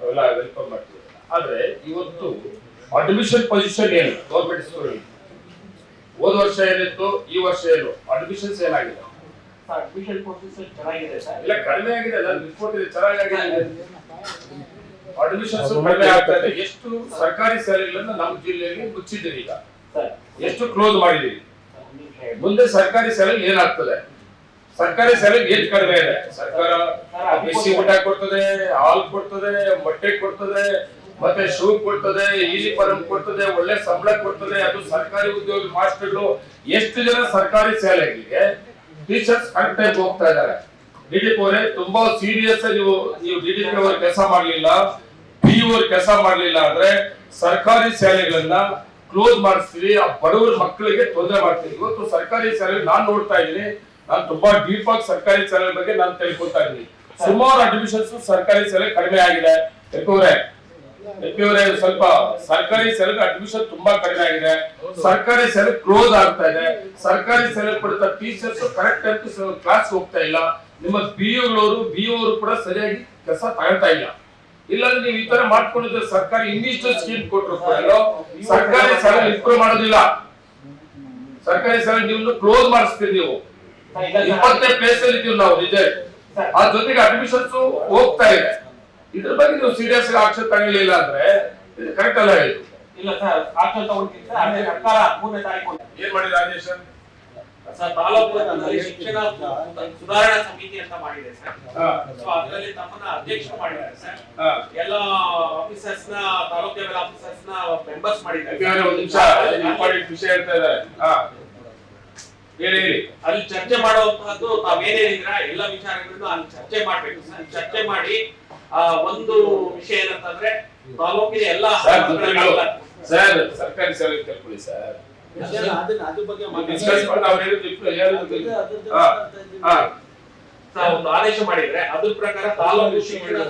ಅವೆಲ್ಲ ವೆಲ್ಕಮ್ ಮಾಡ್ತೀವಿ. ಆದ್ರೆ ಇವತ್ತು ಅಡ್ಮಿಷನ್ ಪೊಸಿಷನ್ ಏನು? ಗೌರ್ಮೆಂಟ್ ಸ್ಕೂಲ್ ಹೋದ ವರ್ಷ ಏನಿತ್ತು? ಈ ವರ್ಷ ಏನು? ಅಡ್ಮಿಷನ್ಸ್ ಏನಾಗಿದೆ? ಅಡ್ಮಿಷನ್ ಪ್ರೊಸೆಸ್ ಚೆನ್ನಾಗಿದೆ ಸರ್ ಇಲ್ಲ ಕಡಿಮೆ ಆಗಿದೆ ನಾನು ಅಡ್ಮಿಷನ್ಸ್ ಕಡಿಮೆ ಆಗ್ತದೆ ಎಷ್ಟು ಸರ್ಕಾರಿ ಶಾಲೆಗಳನ್ನ ನಮ್ಮ ಜಿಲ್ಲೆಯಲ್ಲಿ ಮುಚ್ಚಿದ್ದೀರಿ ಈಗ? ಸರ್ ಎಷ್ಟು ಕ್ಲೋಸ್ ಮಾಡಿದ್ದೀರಿ? ಹೇಳಿ. ಮುಂದೆ ಸರ್ಕಾರಿ ಶಾಲೆಗಳು ಏನಾಗ್ತದೆ? ಸರ್ಕಾರಿ ಶಾಲೆಗೆ ಏಜ್ ಕಡಿಮೆ ಇದೆ. ಸರ್ಕಾರ ಬಿಸಿ ಊಟ ಕೊಡ್ತದೆ, ಹಾಲು ಕೊಡ್ತದೆ, ಮೊಟ್ಟೆ ಕೊಡ್ತದೆ, ಮತ್ತೆ ಶೂ ಕೊಡ್ತದೆ ಯೂನಿಫಾರ್ಮ್ ಕೊಡ್ತದೆ, ಒಳ್ಳೆ ಸಂಬಳ ಕೊಡ್ತದೆ. ಅದು ಸರ್ಕಾರಿ ಉದ್ಯೋಗ ಮಾಸ್ಟರ್ಗಳು ಎಷ್ಟು ಜನ ಸರ್ಕಾರಿ ಶಾಲೆಗಳಿಗೆ ಟೀಚರ್ಸ್ ಕರೆಕ್ಟ್ ಹೋಗ್ತಾ ಇದ್ದಾರೆ. ಡಿಡಿಪಿ ಅವರೇ, ತುಂಬಾ ಸೀರಿಯಸ್ ನೀವು ನೀವು ಡಿಡಿಪಿ ಅವ್ರ ಕೆಲಸ ಮಾಡ್ಲಿಲ್ಲ. ಪಿ ಅವ್ರ ಕೆಲಸ ಮಾಡ್ಲಿಲ್ಲ ಅಂದ್ರೆ ಸರ್ಕಾರಿ ಶಾಲೆಗಳನ್ನ ಕ್ಲೋಸ್ ಮಾಡಿಸ್ತೀವಿ ಆ ಬಡವರ ಮಕ್ಕಳಿಗೆ ತೊಂದರೆ ಮಾಡ್ತೀವಿ ಇವತ್ತು ಸರ್ಕಾರಿ ಶಾಲೆ ನಾನು ನೋಡ್ತಾ ಇದ್ದೀನಿ. ನಾನು ತುಂಬಾ ಡೀಪ್ ಆಗಿ ಸರ್ಕಾರಿ ಶಾಲೆ ಬಗ್ಗೆ ನಾನು ತಿಳ್ಕೊತಾ ಇದ್ದೀನಿ. ಸುಮಾರು ಅಡ್ಮಿಷನ್ಸ್ ಸರ್ಕಾರಿ ಶಾಲೆ ಕಡಿಮೆ ಆಗಿದೆ. ಎಪ್ಪವರೇ ಎಪ್ಪವರೇ ಸ್ವಲ್ಪ ಸರ್ಕಾರಿ ಶಾಲೆಗೆ ಅಡ್ಮಿಷನ್ ತುಂಬಾ ಕಡಿಮೆ ಆಗಿದೆ. ಸರ್ಕಾರಿ ಶಾಲೆ ಕ್ಲೋಸ್ ಆಗ್ತಾ ಇದೆ. ಸರ್ಕಾರಿ ಶಾಲೆ ಪಡೆದ ಟೀಚರ್ಸ್ ಕರೆಕ್ಟ್ ಟೈಮ್ ಕ್ಲಾಸ್ ಹೋಗ್ತಾ ಇಲ್ಲ. ನಿಮ್ಮ ಬಿ ಅವರು ಬಿ ಅವರು ಕೂಡ ಸರಿಯಾಗಿ ಕೆಲಸ ತಗೊಳ್ತಾ ಇಲ್ಲ. ಇಲ್ಲಾಂದ್ರೆ ನೀವು ಈ ತರ ಮಾಡ್ಕೊಂಡಿದ್ರೆ ಸರ್ಕಾರ ಇನ್ನಿಷ್ಟು ಸ್ಕೀಮ್ ಕೊಟ್ಟರು ಸರ್ಕಾರಿ ಶಾಲೆ ಇಂಪ್ರೂವ್ ಮಾಡೋದಿಲ್ಲ. ಸರ್ಕಾರಿ ಶಾಲೆ ನೀವು ಕ್ಲೋಸ್ ಮಾಡಿಸ್ತೀರಿ ನೀವು. ಇಪ್ಪತ್ತನೇ ಪ್ಲೇಸ್ ಅಲ್ಲಿ ಇದೀವಿ ನಾವು ನಿಜ ಸರ್. ಆ ಜೊತೆಗೆ ಅಡ್ಮಿಷನ್ಸ್ ಹೋಗ್ತಾ ಇದೆ. ಇದ್ರ ಬಗ್ಗೆ ನೀವು ಸೀರಿಯಸ್ ಆಕ್ಷನ್ ತಗೊಳ್ಳಿಲ್ಲ ಅಂದ್ರೆ ಇದು ಕರೆಕ್ಟ್ ಅಲ್ಲ ಹೇಳಿ. ಇಲ್ಲ ಸರ್ ಆಕ್ಷನ್ ತಗೊಂಡಿದ್ದೆ ಸರ್ಕಾರ ಮೂರನೇ ತಾರೀಕು ಏನ್ ಮಾಡಿ ರಾಜೇಶ್ ಸರ್ ತಾಲೂಕು ಶಿಕ್ಷಣ ಸುಧಾರಣಾ ಸಮಿತಿ ಅಂತ ಮಾಡಿದೆ ಸರ್. ಹಾ, ಸೊ ಅದರಲ್ಲಿ ತಮ್ಮನ್ನ ಅಧ್ಯಕ್ಷ ಮಾಡಿದ್ದಾರೆ ಸರ್. ಹಾ. ಎಲ್ಲ ಆಫೀಸರ್ಸ್ನ ತಾಲೂಕ್ ಲೆವೆಲ್ ಆಫೀಸರ್ಸ್ನ ಮೆಂಬರ್ಸ್ ಮಾಡಿದ್ದಾರೆ. ಒಂದ್ ನಿಮಿಷ ಇಂಪಾರ್ಟೆಂಟ್ ವಿಷಯ ಹೇಳ್ತಾ ಇದ್ದಾರೆ. ಹಾ ಹೇಳಿ. ಅಲ್ಲಿ ಚರ್ಚೆ ಮಾಡುವಂತಹದ್ದು ತಾವೇನ್ ಹೇಳಿದ್ರ? ಎಲ್ಲ ವಿಚಾರಗಳನ್ನು ಅಲ್ಲಿ ಚರ್ಚೆ ಮಾಡ್ಬೇಕು. ಸರ್ ಚರ್ಚೆ ಮಾಡಿ ಆ ಒಂದು ವಿಷಯ ಏನಂತಂದ್ರೆ ತಾಲೂಕಿನ ಎಲ್ಲ ಸರ್ ಸರ್ ಸರ್ಕಾರಿ ಶಾಲೆ ಕೇಳ್ಕೊಳ್ಳಿ ಸರ್. ಒಂದು ಆದೇಶ ಮಾಡಿದ್ರೆ ಅದ್ರ ಪ್ರಕಾರ ತಾಲೂಕು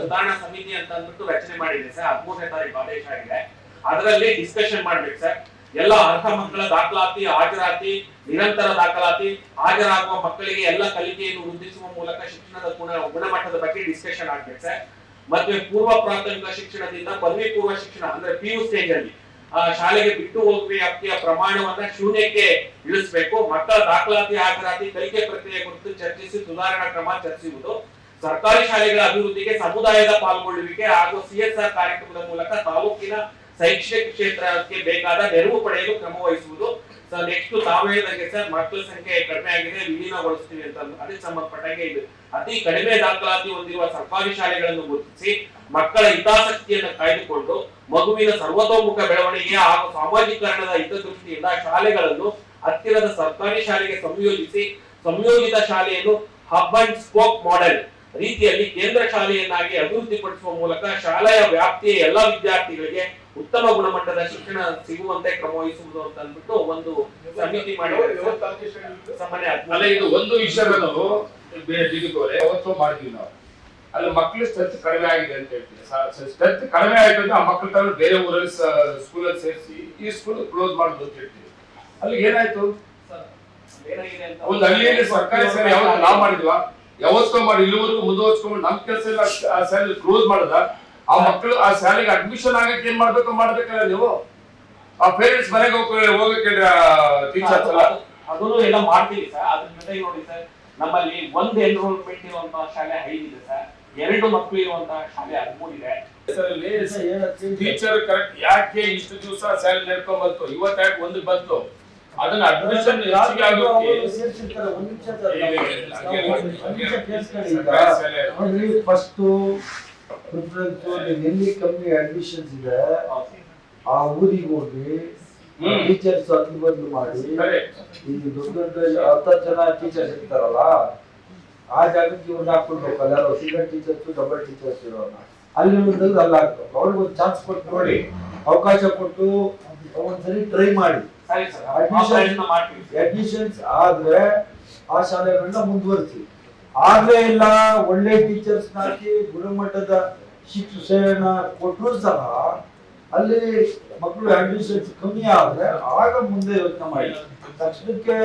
ಸುಧಾರಣಾ ಸಮಿತಿ ಅಂತ ಅಂದ್ಬಿಟ್ಟು ರಚನೆ ಮಾಡಿದೆ ಸರ್. ಹದಿಮೂರನೇ ತಾರೀಕು ಆದೇಶ ಆಗಿದೆ. ಅದರಲ್ಲಿ ಡಿಸ್ಕಷನ್ ಮಾಡ್ಬೇಕು ಸರ್. ಎಲ್ಲ ಅರ್ಹ ಮಕ್ಕಳ ದಾಖಲಾತಿ, ಹಾಜರಾತಿ, ನಿರಂತರ ದಾಖಲಾತಿ, ಹಾಜರಾಗುವ ಮಕ್ಕಳಿಗೆ ಎಲ್ಲ ಕಲಿಕೆಯನ್ನು ವೃದ್ಧಿಸುವ ಮೂಲಕ ಶಿಕ್ಷಣದ ಗುಣ, ಗುಣಮಟ್ಟದ ಬಗ್ಗೆ ಡಿಸ್ಕಷನ್ ಆಗ್ಬೇಕು ಮತ್ತೆ ಪೂರ್ವ ಪ್ರಾಥಮಿಕ ಶಿಕ್ಷಣದಿಂದ ಪದವಿ ಪೂರ್ವ ಶಿಕ್ಷಣ, ಅಂದ್ರೆ ಪಿ ಯು ಸ್ಟೇಜ್ ಅಲ್ಲಿ ಶಾಲೆಗೆ ಬಿಟ್ಟು ಹೋಗುವ ವ್ಯಾಪ್ತಿಯ ಪ್ರಮಾಣವನ್ನ ಶೂನ್ಯಕ್ಕೆ ಇಳಿಸಬೇಕು. ಮಕ್ಕಳ ದಾಖಲಾತಿ, ಹಾಜರಾತಿ, ಕಲಿಕೆ ಪ್ರಕ್ರಿಯೆ ಕುರಿತು ಚರ್ಚಿಸಿ, ಸುಧಾರಣಾ ಕ್ರಮ ಚರ್ಚಿಸುವುದು. ಸರ್ಕಾರಿ ಶಾಲೆಗಳ ಅಭಿವೃದ್ಧಿಗೆ ಸಮುದಾಯದ ಪಾಲ್ಗೊಳ್ಳುವಿಕೆ ಹಾಗೂ ಸಿಎಸ್ಆರ್ ಕಾರ್ಯಕ್ರಮದ ಮೂಲಕ ತಾಲೂಕಿನ ಶೈಕ್ಷಣಿಕ ಕ್ಷೇತ್ರಕ್ಕೆ ಬೇಕಾದ ನೆರವು ಪಡೆಯಲು ಕ್ರಮ ವಹಿಸುವುದು. ಸರ್ ನೆಕ್ಸ್ಟ್ ತಾವು ಹೇಳಿದಂಗೆ ಸರ್ ಮಕ್ಕಳ ಸಂಖ್ಯೆ ಕಡಿಮೆ ಆಗಿದೆ ವಿಲೀನಗೊಳಿಸ್ತೀವಿ ಅಂತ ಅಂದು ಅದಕ್ಕೆ ಸಂಬಂಧಪಟ್ಟಂಗೆ ಇದು. ಅತಿ ಕಡಿಮೆ ದಾಖಲಾತಿ ಹೊಂದಿರುವ ಸರ್ಕಾರಿ ಶಾಲೆಗಳನ್ನು ಗುರುತಿಸಿ, ಮಕ್ಕಳ ಹಿತಾಸಕ್ತಿಯನ್ನು ಕಾಯ್ದುಕೊಂಡು ಮಗುವಿನ ಸರ್ವತೋಮುಖ ಬೆಳವಣಿಗೆ ಹಾಗೂ ಸಾಮಾಜೀಕರಣದ ಹಿತದೃಷ್ಟಿಯಿಂದ ಶಾಲೆಗಳನ್ನು ಹತ್ತಿರದ ಸರ್ಕಾರಿ ಶಾಲೆಗೆ ಸಂಯೋಜಿಸಿ, ಸಂಯೋಜಿತ ಶಾಲೆಯನ್ನು ಹಬ್ ಅಂಡ್ ಸ್ಕೋಪ್ ಮಾಡೆಲ್ ರೀತಿಯಲ್ಲಿ ಕೇಂದ್ರ ಶಾಲೆಯನ್ನಾಗಿ ಅಭಿವೃದ್ಧಿಪಡಿಸುವ ಮೂಲಕ ಶಾಲೆಯ ವ್ಯಾಪ್ತಿಯ ಎಲ್ಲಾ ವಿದ್ಯಾರ್ಥಿಗಳಿಗೆ ಉತ್ತಮ ಗುಣಮಟ್ಟದ ಶಿಕ್ಷಣ ಸಿಗುವಂತೆ ಕ್ರಮ ವಹಿಸುವುದು ಅಂತ ಅಂದ್ಬಿಟ್ಟು ಒಂದು ಸಮಿತಿ ಮಾಡಿ ಇದು ಒಂದು ವಿಷಯವನ್ನು ಅವತ್ತು ಮಾಡಿದ್ವಿ ನಾವು. ಅಲ್ಲಿ ಮಕ್ಕಳು ಸ್ಟ್ರೆಂತ್ ಕಡಿಮೆ ಆಗಿದೆ ಅಂತ ಹೇಳ್ತೀವಿ. ಸ್ಟ್ರೆಂತ್ ಕಡಿಮೆ ಆಯ್ತು ಅಂದ್ರೆ ಆ ಮಕ್ಕಳ ತಗೊಂಡು ಬೇರೆ ಊರಲ್ಲಿ ಸ್ಕೂಲಲ್ಲಿ ಸೇರಿಸಿ ಈ ಸ್ಕೂಲ್ ಕ್ಲೋಸ್ ಮಾಡುದು ಅಂತ ಹೇಳ್ತೀವಿ. ಅಲ್ಲಿ ಏನಾಯ್ತು? ಏನಾಗಿದೆ ಅಂತ ಒಂದು ಹಳ್ಳಿಯಲ್ಲಿ ಸರ್ಕಾರಿ ಸೇವೆ ಯಾವತ್ತು ನಾವು ಮಾಡಿದ್ವಾ? ಯಾವತ್ತೋ ಮಾಡಿ ಇಲ್ಲಿವರೆಗೂ ಮುಂದುವರ್ಸ್ಕೊಂಡು ನಮ್ ಕೆಲಸ ಎಲ್ಲ ಕ್ಲೋಸ್ ಮಾಡದ? ಆ ಮಕ್ಕಳು ಆ ಶಾಲೆಗೆ ಅಡ್ಮಿಷನ್ ಆಗಕ್ಕೆ ಏನ್ ಮಾಡ್ಬೇಕು ಮಾಡ್ಬೇಕಲ್ಲ ನೀವು? ಆ ಪೇರೆಂಟ್ಸ್ ಮನೆಗೆ ಹೋಗಿ ಹೋಗಕ್ಕೆ ಟೀಚರ್ಸ್ ಎಲ್ಲ? ಅದನ್ನು ಎಲ್ಲ ಮಾಡ್ತೀವಿ ಸರ್ ಅದ್ರ ಜೊತೆಗೆ ನೋಡಿ ಸರ್ ನಮ್ಮಲ್ಲಿ ಒಂದು ಎನ್ರೋಲ್ಮೆಂಟ್ ಇರುವಂತ ಶಾಲೆ ಐದಿದೆ ಸರ್ ಎರಡು ಮಕ್ಕಳು ಇರುವಂತಹ ಶಾಲೆ ಹದಿಮೂರು ಇದೆ. ಟೀಚರ್ ಕರೆಕ್ಟ್ ಯಾಕೆ ಇಷ್ಟು ದಿವಸ ಸ್ಯಾಲರಿ ನಡ್ಕೊಂಡ್ ಬಂತು ಇವತ್ತು ಯಾಕೆ ಒಂದು ಬಂತು? ಅದನ್ನ ಅಡ್ಮಿಷನ್ ಹೆಚ್ಚಿಗೆ ಆಗೋಕೆ ಫಸ್ಟ್ ಪ್ರಿಫರೆನ್ಸ್ ಎಲ್ಲಿ ಕಮ್ಮಿ ಅಡ್ಮಿಷನ್ಸ್ ಇದೆ ಆ ಊರಿಗೆ ಹೋಗಿ. ಟೀಚರ್ಸ್ ಅಲ್ಲಿ ಬದಲು ಮಾಡಿ ಈ ದೊಡ್ಡ ದೊಡ್ಡ ಹತ್ತತ್ತು ಜನ ಟೀಚರ್ಸ್ ಇರ್ತಾರಲ್ಲ ಆ ಜಾಗಕ್ಕೆ ಇವ್ರನ್ನ ಹಾಕ್ಬಿಡ್ಬೇಕಲ್ಲ ಅಲ್ಲಾರು ಸಿಂಗಲ್ ಟೀಚರ್ಸ್ ಡಬಲ್ ಟೀಚರ್ಸ್ ಇರೋನ ಅಲ್ಲಿ ಒಂದಲ್ಲಿ ಅಲ್ಲಿ ಹಾಕ್ಬೇಕು ಅವ್ರಿಗೆ ಒಂದು ಚಾನ್ಸ್ ಕೊಟ್ಟು ನೋಡಿ ಅವಕಾಶ ಕೊಟ್ಟು ಒಂದ್ಸರಿ ಟ್ರೈ ಮಾಡಿ. ಅಡ್ಮಿಷನ್ಸ್ ಆದ್ರೆ ಆ ಶಾಲೆಗಳನ್ನ ಮುಂದುವರಿಸಿ. ಆಗ್ಲೇ ಇಲ್ಲ ಒಳ್ಳೆ ಟೀಚರ್ಸ್ ಹಾಕಿ ಗುಣಮಟ್ಟದ ಶಿಕ್ಷಣ ಕೊಟ್ಟರು ಸಹ ಅಲ್ಲಿ ಮಕ್ಕಳು ಅಡ್ಮಿಷನ್ಸ್ ಕಮ್ಮಿ ಆದ್ರೆ ಆಗ ಮುಂದೆ ಯೋಚನೆ ಮಾಡಿ. ತಕ್ಷಣಕ್ಕೆ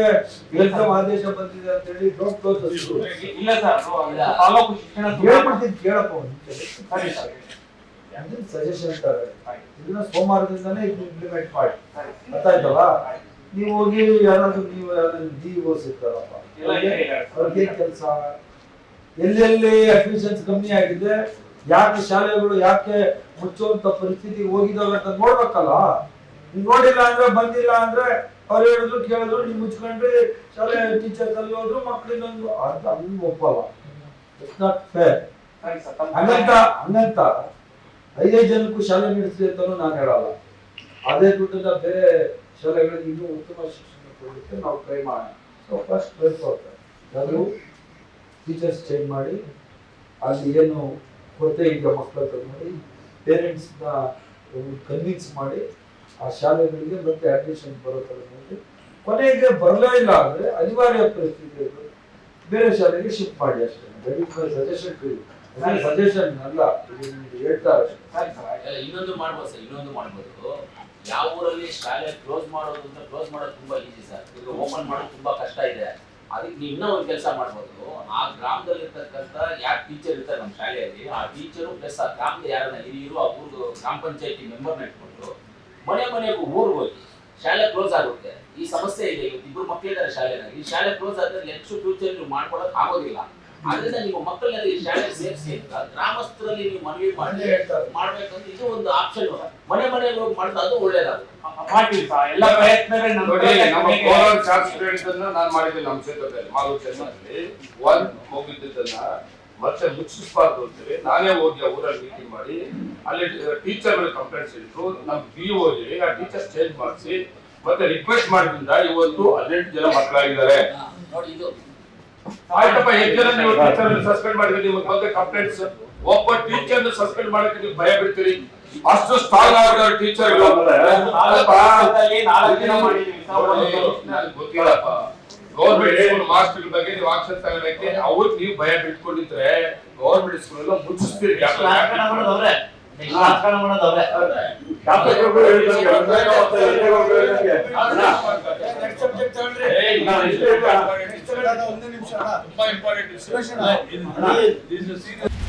ಎಲ್ಲ ಆದೇಶ ಬಂದಿದೆ ಅಂತ ಹೇಳಿ ಡೋಂಟ್ ಕ್ಲೋಸ್ ಇಲ್ಲ ಸರ್ ತಾಲೂಕು ಶಿಕ್ಷಣ ಹೇಳ್ಬಿಡ್ತೀನಿ ಕೇಳಪ್ಪ ಒಂದ್ ಸಜೆಷನ್ ಇದನ್ನ ಸೋಮವಾರದಿಂದಾನೇ ಇದು ಇಂಪ್ಲಿಮೆಂಟ್ ಮಾಡಿ. ಗೊತ್ತಾಯ್ತಲ್ಲ ನೀವು ಹೋಗಿ ಯಾರಾದ್ರೂ ನೀವು ಯಾರಾದ್ರೂ ಡಿ ಓ ಸಿಗ್ತಾರಪ್ಪ ಕೆಲಸ. ಎಲ್ಲೆಲ್ಲಿ ಅಡ್ಮಿಷನ್ಸ್ ಕಮ್ಮಿ ಆಗಿದೆ ಯಾಕೆ ಶಾಲೆಗಳು ಯಾಕೆ ಮುಚ್ಚುವಂತ ಪರಿಸ್ಥಿತಿ ಹೋಗಿದಾವೆ ಅಂತ ನೋಡ್ಬೇಕಲ್ಲ? ನೀವು ನೋಡಿಲ್ಲ ಅಂದ್ರೆ ಬಂದಿಲ್ಲ ಅಂದ್ರೆ ಅವ್ರು ಹೇಳಿದ್ರು ಕೇಳಿದ್ರು ನೀವು ಮುಚ್ಕೊಂಡ್ರಿ ಶಾಲೆ ಟೀಚರ್ ಅಲ್ಲಿ ಹೋದ್ರು ಒಂದು ಅಂತ ಹಂಗ್ ಒಪ್ಪಲ್ಲ ಇಟ್ಸ್ ನಾಟ್ ಫೇರ್ ಹಂಗಂತ ಹಂಗಂತ ಐದೈದು ಜನಕ್ಕೂ ಶಾಲೆ ನಡೆಸಿ ಅಂತಲೂ ನಾನು ಹೇಳಲ್ಲ. ಅದೇ ದುಡ್ಡನ್ನ ಬೇರೆ ಶಾಲೆಗಳಿಗೆ ಇನ್ನೂ ಉತ್ತಮ ಶಿಕ್ಷಣ ಕೊಡಲಿಕ್ಕೆ ನಾವು ಟ್ರೈ ಮಾಡೋಣ. ಫಸ್ಟ್ ಪ್ಲೇಸ್ ಅದು ಟೀಚರ್ಸ್ ಚೇಂಜ್ ಮಾಡಿ ಅಲ್ಲಿ ಏನು ಕೊರತೆ ಈಗ ಮಕ್ಕಳ ಹತ್ರ ನೋಡಿ ಪೇರೆಂಟ್ಸ್ನ ಕನ್ವಿನ್ಸ್ ಮಾಡಿ ಆ ಶಾಲೆಗಳಿಗೆ ಮತ್ತೆ ಅಡ್ಮಿಷನ್ ಬರೋ ಥರ ನೋಡಿ. ಕೊನೆಗೆ ಬರಲೇ ಇಲ್ಲ ಅಂದರೆ ಅನಿವಾರ್ಯ ಪರಿಸ್ಥಿತಿ ಇದ್ದು ಬೇರೆ ಶಾಲೆಗೆ ಶಿಫ್ಟ್ ಮಾಡಿ ಅಷ್ಟೇ. ದಟ್ ಸಜೆಷನ್ ಟು ಸಜೆಷನ್ ಅಲ್ಲ. ಹೇಳ್ತಾರೆ. ಇನ್ನೊಂದು ಮಾಡ್ಬೋದು ಸರ್ ಇನ್ನೊಂದು ಮಾಡ್ಬೋದು. ಯಾವ ಊರಲ್ಲಿ ಶಾಲೆ ಕ್ಲೋಸ್ ಮಾಡೋದು ಅಂತ ಕ್ಲೋಸ್ ಮಾಡೋದು ತುಂಬಾ ಈಸಿ ಸರ್ ಈಗ ಓಪನ್ ಮಾಡೋದು ತುಂಬಾ ಕಷ್ಟ ಇದೆ. ಅದಕ್ಕೆ ನೀವು ಇನ್ನೂ ಒಂದು ಕೆಲಸ ಮಾಡ್ಬೋದು. ಆ ಗ್ರಾಮದಲ್ಲಿ ಇರ್ತಕ್ಕಂಥ ಯಾರು ಟೀಚರ್ ಇರ್ತಾರೆ ನಮ್ಮ ಶಾಲೆಯಲ್ಲಿ ಆ ಟೀಚರು ಪ್ಲಸ್ ಆ ಗ್ರಾಮದ ಯಾರನ್ನ ಹಿರಿಯರು ಆ ಊರು ಗ್ರಾಮ ಪಂಚಾಯತಿ ಮೆಂಬರ್ನ ಇಟ್ಕೊಂಡು ಮನೆ ಮನೆಗೂ ಊರಿಗೆ ಹೋಗಿ ಶಾಲೆ ಕ್ಲೋಸ್ ಆಗುತ್ತೆ. ಈ ಸಮಸ್ಯೆ ಇದೆ ಇವತ್ತು ಇಬ್ರು ಮಕ್ಕಳಿದ್ದಾರೆ ಶಾಲೆನಾಗ ಈ ಶಾಲೆ ಕ್ಲೋಸ್ ಆದ್ರೆ ನೆಕ್ಸ್ಟ್ ಫ್ಯೂಚರ್ ನೀವು ಮಾಡ್ಕೊಳಕ್ ಆಗೋದಿಲ್ಲ. ಅದರಿಂದ ನಿಮ್ಮ ಮಕ್ಕಳನ್ನ ಈ ಶಾಲೆಗೆ ಸೇರಿಸಿ ಅಂತ ಗ್ರಾಮಸ್ಥರಲ್ಲಿ ನೀವು ಮನವಿ ಮಾಡಿ. ಮಾಡ್ಬೇಕಂತ ಇದು ಒಂದು ಆಪ್ಷನ್. ಮನೆ ಮನೆಗೆ ಹೋಗಿ ಮಾಡ್ತಾ ಅದು ಒಳ್ಳೇದಾಗುತ್ತೆ. ಎಲ್ಲ ಪ್ರಯತ್ನ ನಾನು ಮಾಡಿದ್ದೀನಿ ನಮ್ಮ ಕ್ಷೇತ್ರದಲ್ಲಿ ಮಾಲೂರು ಕ್ಷೇತ್ರದಲ್ಲಿ. ಒಂದ್ ಹೋಗಿದ್ದನ್ನ ಮತ್ತೆ ಮುಚ್ಚಿಸಬಾರ್ದು ಅಂತೇಳಿ ನಾನೇ ಹೋಗಿ ಆ ಊರಲ್ಲಿ ಮೀಟಿಂಗ್ ಮಾಡಿ ಅಲ್ಲಿ ಟೀಚರ್ ಕಂಪ್ಲೇಂಟ್ಸ್ ಇಟ್ಟು ನಮ್ಮ ಬಿ ಓಗೆ ಆ ಟೀಚರ್ ಚೇಂಜ್ ಮಾಡಿಸಿ ಮತ್ತೆ ರಿಕ್ವೆಸ್ಟ್ ಮಾಡಿದ್ರಿಂದ ಇವತ್ತು ಹದಿನೆಂಟು ಜನ ಮಕ್ಕಳಾಗಿದ್ದಾರೆ. ನೋಡಿ ಇದು ಆಯ್ತಪ್ಪ ನೀವು ಟೀಚರ್ ಸಸ್ಪೆಂಡ್ ಮಾಡಿದ್ರಿ ನಿಮ್ಮ ಬಗ್ಗೆ ಕಂಪ್ಲೇಂಟ್ಸ್ ಒಬ್ಬ ಟೀಚರ್ ಸಸ್ಪೆಂಡ್ ಮಾಡಕ್ಕೆ ನೀವು ಭಯ ಬಿಡ್ತೀರಿ. ಅಷ್ಟು ಸ್ಟ್ರಾಂಗ್ ಆಗಿರೋ ಟೀಚರ್ ಗೊತ್ತಿಲ್ಲಪ್ಪ. ಗೌರ್ಮೆಂಟ್ ಸ್ಕೂಲ್ ಮಾಸ್ಟರ್ ಬಗ್ಗೆ ನೀವು ಆಕ್ಷನ್ ತಗೊಳಕ್ಕೆ ಅವ್ರಿಗೆ ನೀವು ಭಯ ಬಿಟ್ಕೊಂಡಿದ್ರೆ ಗೌರ್ಮೆಂಟ್ ಸ್ಕೂಲ್ ಎಲ್ಲ ಮುಚ್ಚಿಸ್ತೀರಿ. ಯಾಕೆ? ರಾಜಕಾರಣ ಮಾಡೋದವ್ರೆ ರಾಜಕಾರಣ ಮಾಡೋದವ್ರೆ ಏಯ್, ನಾನು ಇಷ್ಟೇ ಇಲ್ಲ. ಒಂದೇ ನಿಮಿಷ ತುಂಬಾ ಇಂಪಾರ್ಟೆಂಟ್ ಸುರೇಶ್